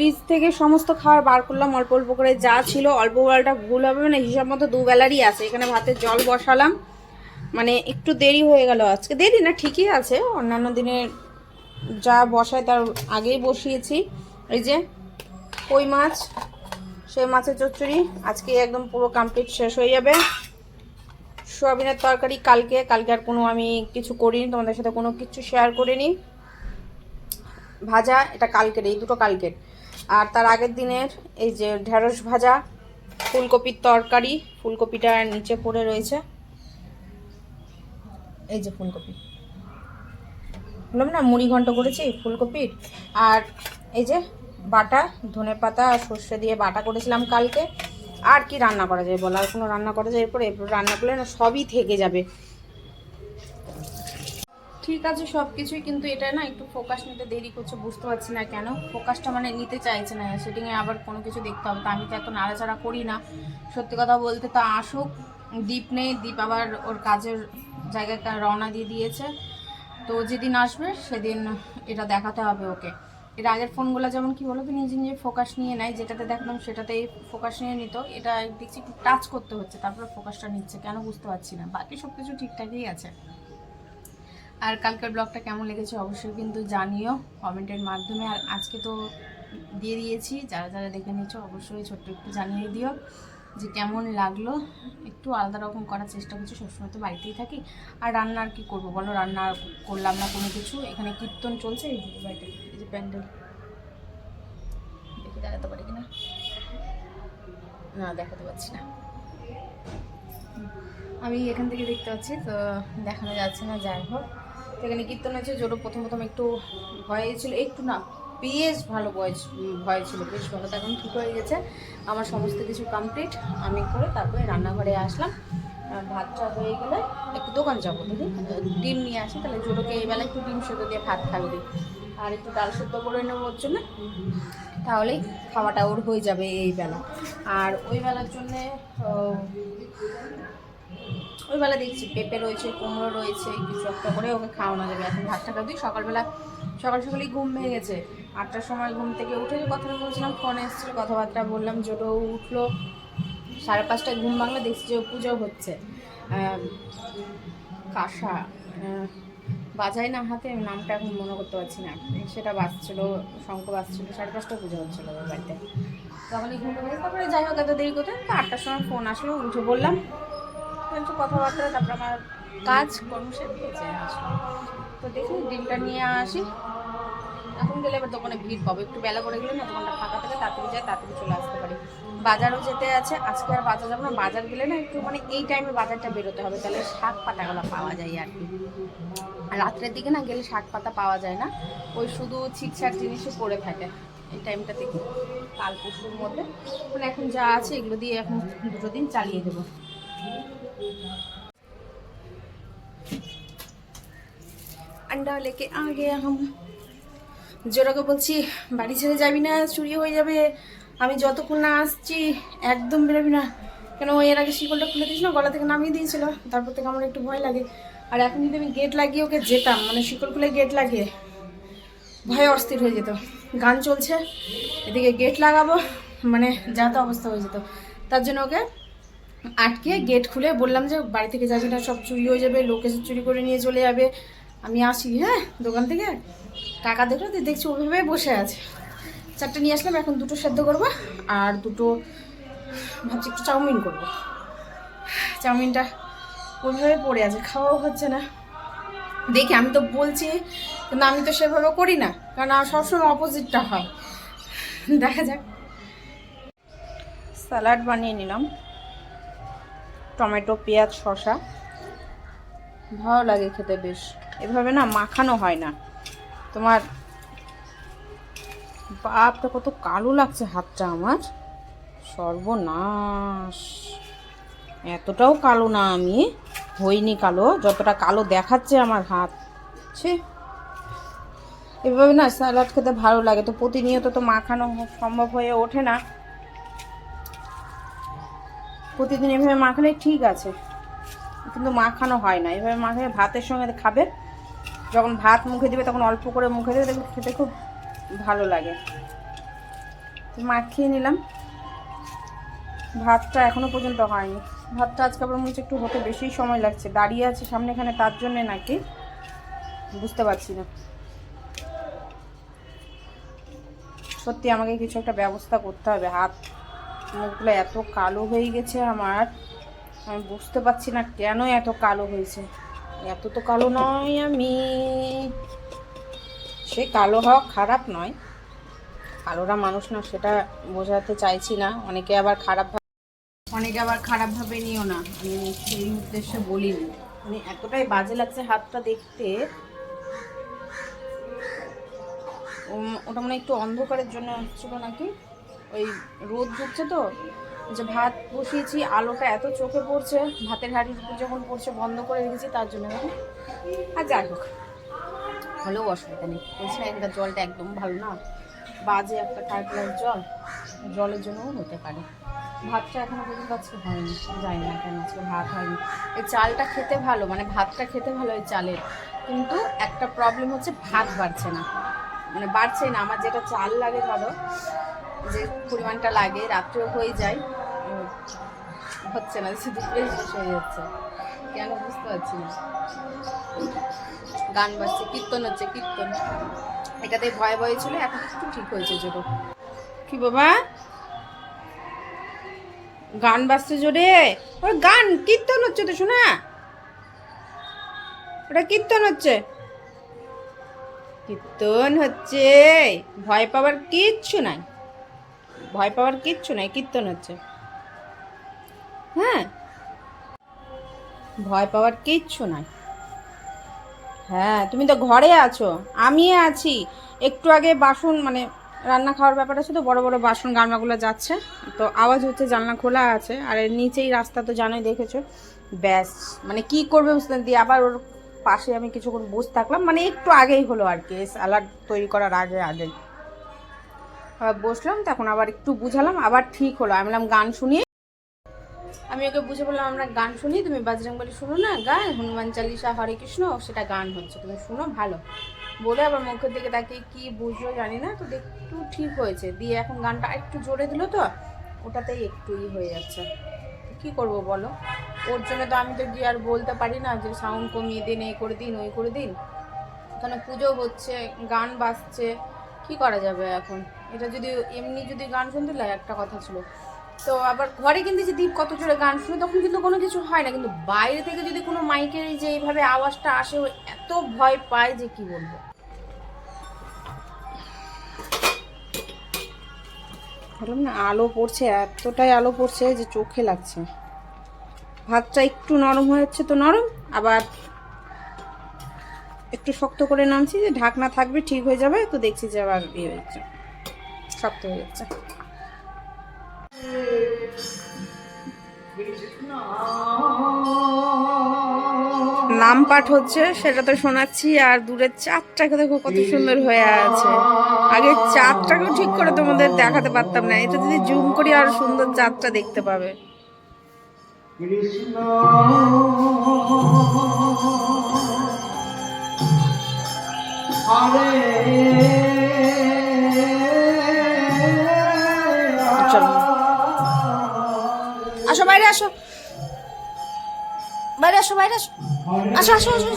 Fridge থেকে সমস্ত খাবার বার করলাম, অল্প অল্প করে যা ছিল, অল্প বেলাটা ভুল হবে মানে হিসাব মতো দুবেলারই আছে। এখানে ভাতের জল বসালাম। মানে একটু দেরি হয়ে গেল আজকে। দেরি না, ঠিকই আছে। অন্যান্য দিনের যা বসায় তার আগেই বসিয়েছি। এই যে কই মাছ? সেই মাছের চচ্চড়ি। আজকে একদম পুরো কমপ্লিট শেষ হয়ে যাবে। সোয়াবিনের তরকারি কালকে। কালকে আর কোনো আমি কিছু করিনি, তোমাদের সাথে কোনো কিছু শেয়ার করিনি। ভাজা, এটা কালকের, এই দুটো কালকের। আর তার আগের দিনের এই যে ঢেঁড়স ভাজা, ফুলকপির তরকারি, ফুলকপিটা নিচে পড়ে রয়েছে। এই যে ফুলকপি। বললাম না, মুড়ি ঘন্ট করেছি, ফুলকপির। আর এই যে বাটা, ধনে পাতা আর সর্ষে দিয়ে বাটা করেছিলাম কালকে। আর কি রান্না করা যায় বলো? আর কোনো রান্না করা যায় এরপরে? এরপর রান্না করলে না সবই থেকে যাবে। ঠিক আছে সব কিছুই কিন্তু এটা না একটু ফোকাস নিতে দেরি করছে, বুঝতে পারছি না কেন। ফোকাসটা মানে নিতে চাইছে না সেটিংয়ে আবার কোনো কিছু দেখতে হবে। তো আমি তো এত নাড়াচাড়া করি না। সত্যি কথা বলতে তা আসুক দ্বীপ নেই দ্বীপ আবার ওর কাজের জায়গায় রওনা দিয়ে দিয়েছে। তো যেদিন আসবে সেদিন এটা দেখাতে হবে ওকে। এর আগের ফোনগুলো যেমন কি বলো তো, নিজে নিজে ফোকাস নিয়ে নেয়, যেটাতে দেখলাম সেটাতেই ফোকাস নিয়ে নিত। এটা দেখছি একটু টাচ করতে হচ্ছে, তারপরে ফোকাসটা নিচ্ছে, কেন বুঝতে পারছি না। বাকি সব কিছু ঠিকঠাকই আছে। আর কালকের ব্লগটা কেমন লেগেছে অবশ্যই কিন্তু জানিও কমেন্টের মাধ্যমে। আর আজকে তো দিয়ে দিয়েছি, যারা যারা দেখে নিচ্ছ অবশ্যই ছোট্ট একটু জানিয়ে দিও যে কেমন লাগল। একটু আলাদা রকম করার চেষ্টা করছি, সবসময় তো বাড়িতেই থাকি। আর রান্না আর কি করব বলো? রান্না করলাম না কোনো কিছু। এখানে কীর্তন চলছে, এই যে বাড়িতে, এই যে প্যান্ডেল। দেখে দেখাতে পারি কিনা? না, দেখাতে পারছি না। আমি এখান থেকে দেখতে পাচ্ছি, তো দেখানো যাচ্ছে না, যাই হোক। তো এখানে কীর্তন হচ্ছে জোরো প্রথম প্রথম একটু ভয় ছিল একটু না, বেশ ভালো ভয় ভয় ছিল, বেশ ভালো। তো এখন ঠিক হয়ে গেছে। আমার সমস্ত কিছু কমপ্লিট আমি করে তারপরে রান্নাঘরে আসলাম। আর ভাতটা হয়ে গেলে একটু দোকান যাব। দিদি, ডিম নিয়ে আসি, তাহলে জোরোকে এই বেলা একটু ডিম সেদ্ধ দিয়ে ভাত খাবে আর একটু ডাল সেদ্ধ করে নেব ওর জন্য। তাহলেই খাওয়াটা ওর হয়ে যাবে এই বেলা। আর ওই বেলার জন্যে আহ, ওই বেলা দেখছি পেঁপে রয়েছে কুমড়ো রয়েছে কিছু একটা করে ওকে খাওয়ানো যাবে। এখন ভাতটা খাওয়া দিই সকালবেলা সকাল সকালেই ঘুম ভেঙে গেছে। আটটার সময় ঘুম থেকে উঠে যে কথাটা বলছিলাম ফোনে এসেছিল কথাবার্তা বললাম জোটো উঠল। সাড়ে পাঁচটায় ঘুম ভাঙলে দেখছি যে পুজো হচ্ছে। কাঁসা বাজায় না হাতে নামটা এখন মনে করতে পারছি না। সেটা বাজছিল শঙ্খ বাজছিল সাড়ে পাঁচটা পুজো হচ্ছিল ওদের বাড়িতে। তখনই ঘুম। তারপরে যাই হোক এত দেরি করতে আটটার সময় ফোন আসলো উঠে বললাম একটু কথাবার্তা, তারপরে আমার কাজ কর্ম সে দিয়েছে তো দেখি ডিমটা নিয়ে আসি। এখন গেলে এবার দোকানে ভিড় পাবো। একটু বেলা করে গেলে না, দোকানটা ফাঁকা থাকে, তাড়াতাড়ি যায় তাড়াতাড়ি চলে আসতে পারি। বাজারও যেতে আছে। আজকে আর বাজার যাব না। বাজার গেলে না একটু মানে এই টাইমে বাজারটা বেরোতে হবে। তাহলে শাক পাতাগুলো পাওয়া যায় আর কি। রাত্রের দিকে না গেলে শাক পাতা পাওয়া যায় না। ওই শুধু ছিটছাট জিনিসও পড়ে থাকে। এই টাইমটা কি কাল পরশুর মধ্যে। মানে এখন যা আছে, এগুলো দিয়ে এখন দুটো দিন চালিয়ে দেবো। अंडा लेके आ गया हम জোরাকে বলছি বাড়ি ছেড়ে যাবি না চুরি হয়ে যাবে আমি যতক্ষণ না আসছি একদম বেরোবি না কেন ওই এর আগে শিকলটা খুলে দিয়েছিল গলা থেকে নামিয়ে দিয়েছিল তারপর থেকে আমার একটু ভয় লাগে আর এখন যদি আমি গেট লাগিয়ে ওকে যেতাম মানে শিকল খুলে গেট লাগিয়ে ভয়ে অস্থির হয়ে যেত গান চলছে এদিকে গেট লাগাবো মানে যা তো অবস্থা হয়ে যেত তার জন্য ওকে আটকে গেট খুলে বললাম যে বাড়ি থেকে যাবি না সব চুরি হয়ে যাবে, লোক চুরি করে নিয়ে চলে যাবে। আমি আসি হ্যাঁ দোকান থেকে? টাকা দেখল তো দেখছি ওইভাবে বসে আছে। চারটে নিয়ে আসলাম, এখন দুটো সেদ্ধ করব আর দুটো, ভাবছি একটু চাউমিন করব। চাউমিনটা ওইভাবে পড়ে আছে, খাওয়াও হচ্ছে না। দেখি, আমি তো বলছি কিন্তু আমি তো সেভাবে করি না, কারণ সবসময় অপোজিটটা হয়। দেখা যাক। স্যালাড বানিয়ে নিলাম। টমেটো, পেঁয়াজ, শসা। ভালো লাগে খেতে বেশ। এভাবে না মাখানো হয় না। তোমার বাপটা কত কালো লাগছে হাতটা আমার। সর্বনাশ। এতটাও কালো না আমি। হইনি কালো, যতটা কালো দেখাচ্ছে আমার হাত। ছে। এভাবে না স্যালাড খেতে ভালো লাগে। তো প্রতিনিয়ত তো মাখানো সম্ভব হয়ে ওঠে না। প্রতিদিন এভাবে মাখালে ঠিক আছে। কিন্তু মাখানো হয় না। এভাবে মাখালে ভাতের সঙ্গে খাবে। যখন ভাত মুখে দিবে তখন অল্প করে মুখে দেবে দেখবে খেতে খুব ভালো লাগে। মাখিয়ে নিলাম। ভাতটা এখনও পর্যন্ত হয়নি। ভাতটা আজকে আবার মনে হচ্ছে একটু হতে বেশি সময় লাগছে। দাঁড়িয়ে আছে সামনে এখানে তার জন্যে নাকি? বুঝতে পারছি না। সত্যি আমাকে কিছু একটা ব্যবস্থা করতে হবে, হাত মুখগুলো এত কালো হয়ে গেছে আমার। আমি বুঝতে পারছি না কেন এত কালো হয়েছে। এত তো কালো নয় আমি। সে কালো হওয়া খারাপ নয়। কালোরা মানুষ না, সেটা বোঝাতে চাইছি না। অনেকে আবার খারাপ অনেকে আবার খারাপভাবে নিও না। আমি সেই উদ্দেশ্যে বলিনি। মানে এতটাই বাজে লাগছে হাতটা দেখতে। ওটা মানে একটু অন্ধকারের জন্য হচ্ছিল নাকি? ওই রোদ ঢুকছে তো, যে ভাত বসিয়েছি, আলোটা এত চোখে পড়ছে, ভাতের হাঁড়ি যখন পড়ছে বন্ধ করে রেখেছি, তার জন্য আর যাই হোক। হলেও অসুবিধা নেই। বলছি না জলটা একদম ভালো না, বাজে একটা টাইপের জল, জলের জন্যও হতে পারে। ভাতটা এখনও পর্যন্ত আজকে হয়নি, জানি না কেন আজকে ভাত হয়নি। এই চালটা খেতে ভালো মানে ভাতটা খেতে ভালো এই চালের, কিন্তু একটা প্রবলেম হচ্ছে ভাত বাড়ছে না। মানে বাড়ছে না, আমার যেটা চাল লাগে ধরো যে পরিমাণটা লাগে, রাত্রেও হয়ে যায়। হচ্ছে না দুপুরে শেষ হয়ে যাচ্ছে। কেন বুঝতে পারছি না। গান বাজছে, কীর্তন হচ্ছে, কীর্তন। এটাতে ভয় ভয় ছিল, এখন একটু ঠিক হয়েছে ছোট কি বাবা? গান বাজছে জোরে? ওর গান কীর্তন হচ্ছে তো, শোনা। ওটা কীর্তন হচ্ছে। কীর্তন হচ্ছে। ভয় পাওয়ার কিচ্ছু নাই। ভয় পাওয়ার কিচ্ছু নাই, কীর্তন হচ্ছে। হ্যাঁ? ভয় পাওয়ার কিচ্ছু নাই। হ্যাঁ তুমি তো ঘরে আছো আমি আছি। একটু আগে বাসন মানে রান্না খাওয়ার ব্যাপার আছে তো বড় বড় বাসন গামলাগুলো যাচ্ছে। তো আওয়াজ হচ্ছে জানলা খোলা আছে, আর এর নিচেই রাস্তা তো জানোই দেখেছ। ব্যাস মানে কি করবে বুঝতে দিয়ে আবার ওর পাশে আমি কিছুক্ষণ বসে থাকলাম মানে একটু আগেই হলো আর কি, এস অ্যালার্ট তৈরি করার আগে আবার বসলাম, তখন আবার একটু বুঝালাম, আবার ঠিক হলো। আমি বললাম, গান শুনিয়ে আমি ওকে বুঝে বললাম, আমরা গান শুনি, তুমি বাজরং বলি শুনো না, গান, হনুমান চালিসা, হরে কৃষ্ণ, সেটা গান হচ্ছে, তুমি শুনো, ভালো। বলে আবার মুখের দিকে তাকিয়ে কি বুঝলো জানি না, তো একটু ঠিক হয়েছে। দিয়ে এখন গানটা একটু জোরে দিল তো, ওটাতেই একটু ই হয়ে যাচ্ছে। কি করব বলো? ওর জন্য তো আমি তো গিয়ে আর বলতে পারি না যে সাউন্ড কমিয়ে দিন এই করে দিন, ওই করে দিন। এখানে পুজো হচ্ছে, গান বাজছে, কি করা যাবে এখন? এটা যদি এমনি যদি গান শুনতে লাগে, একটা কথা ছিল। তো আবার ঘরে কিন্তু যদি কত জোরে গান শুনে, তখন কিন্তু কোনো কিছু হয় না। কিন্তু বাইরে থেকে যদি কোনো মাইকের যে এইভাবে আওয়াজটা আসে এত ভয় পায় যে কি বলব। বললাম না, আলো পড়ছে, এতটাই আলো পড়ছে যে চোখে লাগছে। ভাতটা একটু নরম হয়েছে তো নরম, আবার একটু শক্ত করে নামছি যে ঢাকনা থাকবে, ঠিক হয়ে যাবে, তো দেখছি যে আবার ইয়ে হয়ে যাচ্ছে শক্ত হয়ে যাচ্ছে নাম পাঠ হচ্ছে সেটা তো শোনাচ্ছি আর দূরের চাঁদটাকে দেখো কত সুন্দর হয়ে আছে। আগে চাঁদটাকেও ঠিক করে তোমাদের দেখাতে পারতাম না এটা যদি জুম করি আর সুন্দর চাঁদটা দেখতে পাবে। কৃষ্ণ হরে বাইরে আসো বাইরে আসো বাইরে আসো আসো আসো আসো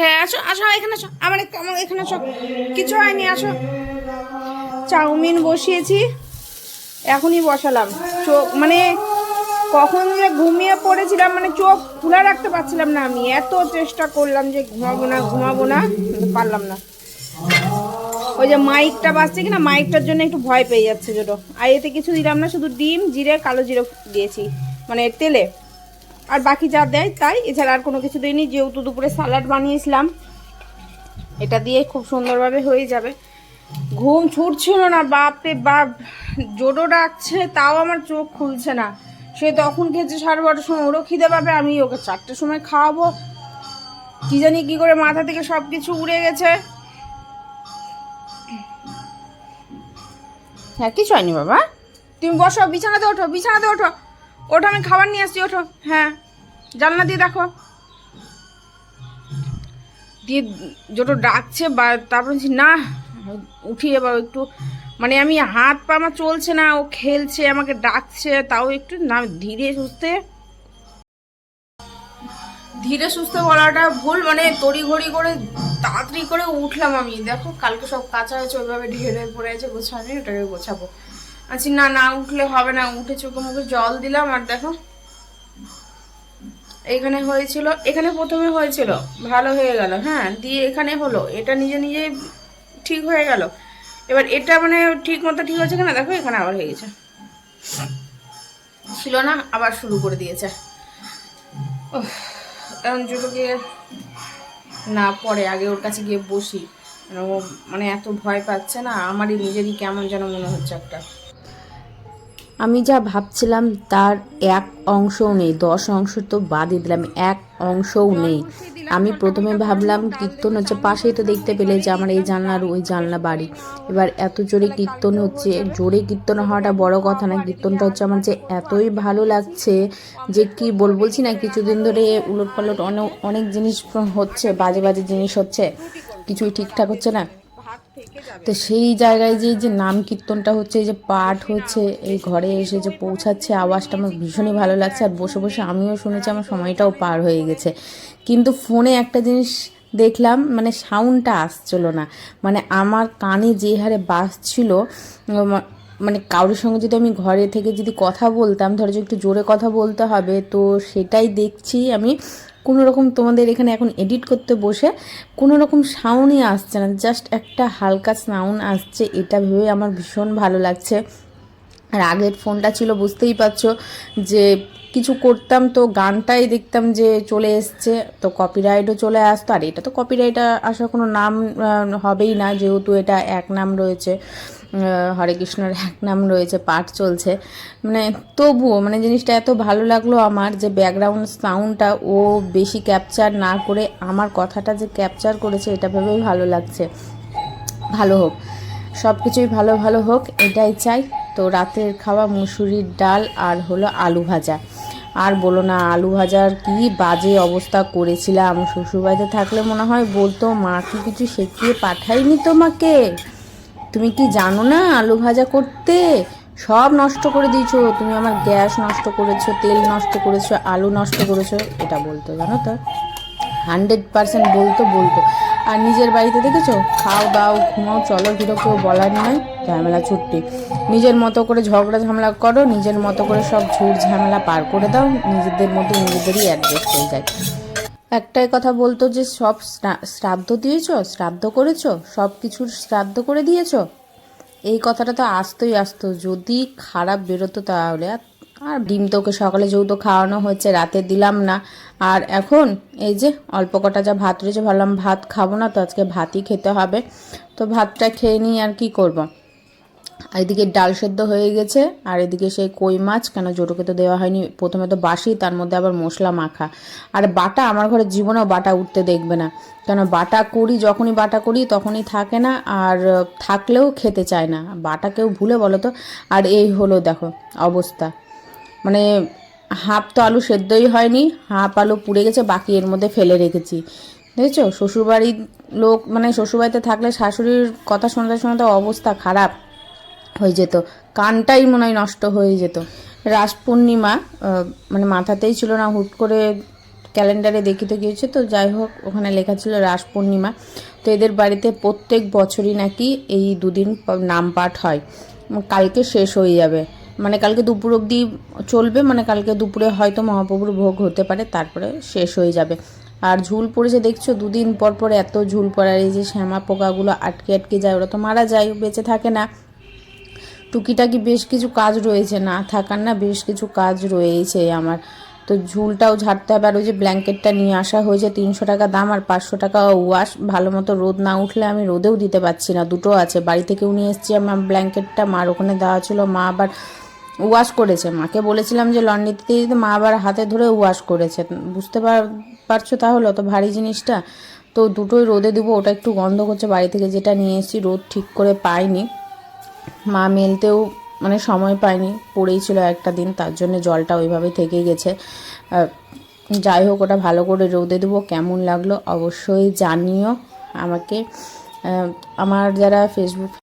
হ্যাঁ আসো আসো এখানে আসো আমার আমার এখানে আসো কিছু হয়নি আসো চাউমিন বসিয়েছি এখনই বসালাম চোখ মানে কখন যে ঘুমিয়ে পড়েছিলাম মানে চোখ খোলা রাখতে পারছিলাম না আমি এত চেষ্টা করলাম যে ঘুমাবো না ঘুমাবো না পারলাম না ওই যে মাইকটা বাজছে কিনা, মাইকটার জন্য একটু ভয় পেয়ে যাচ্ছে ছোটো আর এতে কিছু দিলাম না, শুধু ডিম, জিরে, কালো জিরে দিয়েছি মানে তেলে। আর বাকি যা দেয় তাই, এছাড়া আর কোনো কিছু দিইনি, যেহেতু দুপুরে স্যালাড বানিয়েছিলাম। এটা দিয়ে খুব সুন্দরভাবে হয়ে যাবে। ঘুম ছুটছিল না, বাপরে বাপ। জোডো ডাকছে, তাও আমার চোখ খুলছে না। সে তখন খেয়েছে সাড়ে বারোটার সময়, ওরও খিদে পাবে আমি ওকে চারটের সময় খাওয়াবো। কি জানি কি করে মাথা থেকে সব কিছু উড়ে গেছে। হ্যাঁ কিছু হয়নি বাবা। তুমি বসো, বিছানাতে ওঠো বিছানাতে ওঠো। ওঠো, আমি খাবার নিয়ে আসছি, ওঠো। হ্যাঁ জানলা দিয়ে দেখো। দিয়ে যত ডাকছে, বা তারপর না উঠি এবার একটু মানে আমি হাত পা আমার চলছে না, ও খেলছে, আমাকে ডাকছে, তাও একটু না, ধীরে সুস্থে ধীরে সুস্থে বলাটা ভুল মানে তড়ি ঘড়ি করে তাড়াতাড়ি করে উঠলাম আমি। দেখো কালকে সব কাঁচা হয়েছে ওইভাবে ঢেলে পড়ে আছে গোছানো ওটাকে গোছাবো। আচ্ছা না না উঠলে হবে না উঠে চোখে মুখে জল দিলাম আর দেখো এখানে হয়েছিল এখানে প্রথমে হয়েছিল ভালো হয়ে গেল হ্যাঁ দিয়ে এখানে হলো এটা নিজে নিজে ঠিক হয়ে গেল। এবার এটা মানে ঠিক মতো ঠিক হচ্ছে কিনা দেখো এখানে আবার হয়ে গেছে। ছিল না আবার শুরু করে দিয়েছে। উফ, গিয়ে না পরে আগে ওর কাছে গিয়ে বসি। মানে ও মানে এত ভয় পাচ্ছে না, আমারই নিজেরই কেমন যেন মনে হচ্ছে একটা। আমি যা ভাবছিলাম তার এক অংশও নেই, দশ অংশ তো বাদই দিলাম, এক অংশও নেই। আমি প্রথমে ভাবলাম, কীর্তন হচ্ছে, পাশেই তো দেখতে পেলে যে আমার এই জানলার ওই জানলা বাড়ি। এবার এত জোরে কীর্তন হচ্ছে, জোরে কীর্তন হওয়াটা বড় কথা না, কীর্তনটা হচ্ছে আমার যে এতই ভালো লাগছে যে কি বল, বলছি না, কিছুদিন ধরে উলট পালট অনেক অনেক জিনিস হচ্ছে, বাজে বাজে জিনিস হচ্ছে, কিছুই ঠিকঠাক হচ্ছে না। তো সেই জায়গায় যে যে নাম কীর্তনটা হচ্ছে, এই যে পাঠ হচ্ছে, এই ঘরে এসে যে পৌঁছাচ্ছে, আওয়াজটা আমার ভীষণই ভালো লাগছে। আর বসে বসে আমিও শুনেছি আমার সময়টাও পার হয়ে গেছে। কিন্তু ফোনে একটা জিনিস দেখলাম মানে সাউন্ডটা আসছিল না। মানে আমার কানে যে হারে বাজছিল মানে কারোর সঙ্গে যদি আমি ঘরে থেকে যদি কথা বলতাম, ধরো যে একটু জোরে কথা বলতে হবে, তো সেটাই দেখছি আমি। কোনো রকম তোমাদের এখানে এখন এডিট করতে বসে কোনো রকম সাউন্ডই আসছে না জাস্ট একটা হালকা সাউন্ড আসছে, এটা ভেবে আমার ভীষণ ভালো লাগছে। আর আগের ফোনটা ছিল, বুঝতেই পারছ যে কিছু করতাম তো গানটাই দেখতাম যে চলে এসছে, তো কপিরাইটও চলে আসতো। আর এটা তো কপিরাইট আসার কোনো নাম হবেই না, যেহেতু এটা এক নাম রয়েছে হরে কৃষ্ণর এক নাম রয়েছে, পাঠ চলছে। মানে তবুও মানে জিনিসটা এত ভালো লাগল আমার যে ব্যাকগ্রাউন্ড সাউন্ডটা ও বেশি ক্যাপচার না করে আমার কথাটা যে ক্যাপচার করেছে, এটা ভেবেই ভালো লাগছে। ভালো হোক সব কিছুই ভালো ভালো হোক, এটাই চাই। তো রাতের খাওয়া মুসুরির ডাল আর হলো আলু ভাজা। আর বলো না, আলু ভাজার কি বাজে অবস্থা করেছিলাম। শ্বশুরবাড়িতে থাকলে মনে হয় বলতো, মা কি কিছু শেখিয়ে পাঠাইনি তোমাকে? তুমি কি জানো না আলু ভাজা করতে? সব নষ্ট করে দিয়েছ। তুমি আমার গ্যাস নষ্ট করেছ, তেল নষ্ট করেছ, আলু নষ্ট করেছ। এটা বলতো, জানো তো? হান্ড্রেড পার্সেন্ট বলতো বলতো। আর নিজের বাড়িতে দেখেছ? খাও, দাও, ঘুমাও, চলো ফিরো কেউ বলার নয়, ঝামেলা ছুট্টি নিজের মতো করে ঝগড়া, ঝামেলা করো, নিজের মতো করে সব ঝুট ঝামেলা পার করে দাও, নিজেদের মধ্যে নিজেদেরই অ্যাডজাস্ট হয়ে যায়। একটাই কথা বলতো যে, সব শ্রাদ্ধ দিয়েছ, শ্রাদ্ধ করেছ, সব কিছুর শ্রাদ্ধ করে দিয়েছ? এই কথাটা তো আসতোই আসতো। যদি খারাপ বেরোতো তাহলে আর- আর ডিম তোকে সকালে যেহেতু খাওয়ানো হয়েছে রাতে দিলাম না। আর এখন এই যে অল্প কটা যা ভাত রয়েছে, ভাবলাম ভাত খাব না, তো আজকে ভাতই খেতে হবে। তো ভাতটা খেয়ে নিই আর কি করব। আর এদিকে ডাল সেদ্ধ হয়ে গেছে, আর এদিকে সেই কই মাছ, কেন জোটোকে তো দেওয়া হয়নি। প্রথমে তো বাসি, তার মধ্যে আবার মশলা মাখা। আর বাটা, আমার ঘরে জীবনেও বাটা উঠতে দেখবে না। কেন বাটা করি, যখনই বাটা করি, তখনই থাকে না, আর থাকলেও খেতে চায় না। বাটা কেউ ভুলে বলো তো? আর এই হলো দেখো অবস্থা। মানে হাফ তো আলু সেদ্ধই হয়নি, হাফ আলু পুড়ে গেছে, বাকি এর মধ্যে ফেলে রেখেছি। দেখেছ? শ্বশুরবাড়ির লোক মানে শ্বশুরবাড়িতে থাকলে শাশুড়ির কথা শোনাতে শোনাতে অবস্থা খারাপ হয়ে যেত। কানটাই মনে হয় নষ্ট হয়ে যেত। রাস পূর্ণিমা মানে মাথাতেই ছিল না, হুট করে ক্যালেন্ডারে দেখিতে গিয়েছে তো, যাই হোক, ওখানে লেখা ছিল রাস পূর্ণিমা তো এদের বাড়িতে প্রত্যেক বছরই নাকি এই দুদিন নাম পাঠ হয়। কালকে শেষ হয়ে যাবে। মানে কালকে দুপুর অবধি চলবে মানে কালকে দুপুরে হয়তো মহাপ্রভুর ভোগ হতে পারে, তারপরে শেষ হয়ে যাবে। আর ঝুল পড়েছে, দেখছ? দুদিন পর পর এত ঝুল পড়ার এই যে শ্যামা পোকাগুলো আটকে আটকে যায়, ওরা তো মারা যায়, বেঁচে থাকে না। টুকিটাকি বেশ কিছু কাজ রয়েছে, না থাকার না বেশ কিছু কাজ রয়েছে আমার। তো ঝুলটাও ঝাড়তে হবে, আর ওই যে ব্ল্যাঙ্কেটটা নিয়ে আসা হয়েছে, তিনশো টাকা দাম আর পাঁচশো টাকা ওয়াশ, ভালো মতো রোদ না উঠলে আমি রোদেও দিতে পারছি না, দুটো আছে। বাড়ি থেকেও নিয়ে এসেছি, আমার ব্ল্যাঙ্কেটটা মার, ওখানে দেওয়া ছিল, মা আবার ওয়াশ করেছে। মাকে বলেছিলাম যে লন্ড্রিতে দিয়ে দিতে মা আবার হাতে ধরে ওয়াশ করেছে। বুঝতে পারছ তাহলে? অত ভারী জিনিসটা? তো দুটোই রোদে দেবো, ওটা একটু গন্ধ করছে। বাড়ি থেকে যেটা নিয়ে এসেছি, রোদ ঠিক করে পাইনি। মা মেলতেও মানে সময় পায়নি পড়েই ছিল একটা দিন, তার জন্য জলটা ওইভাবে থেকে গেছে। যাই হোক, ওটা ভালো করে রোদে দেবো, কেমন লাগল অবশ্যই জানিও আমাকে। আমার যারা ফেসবুক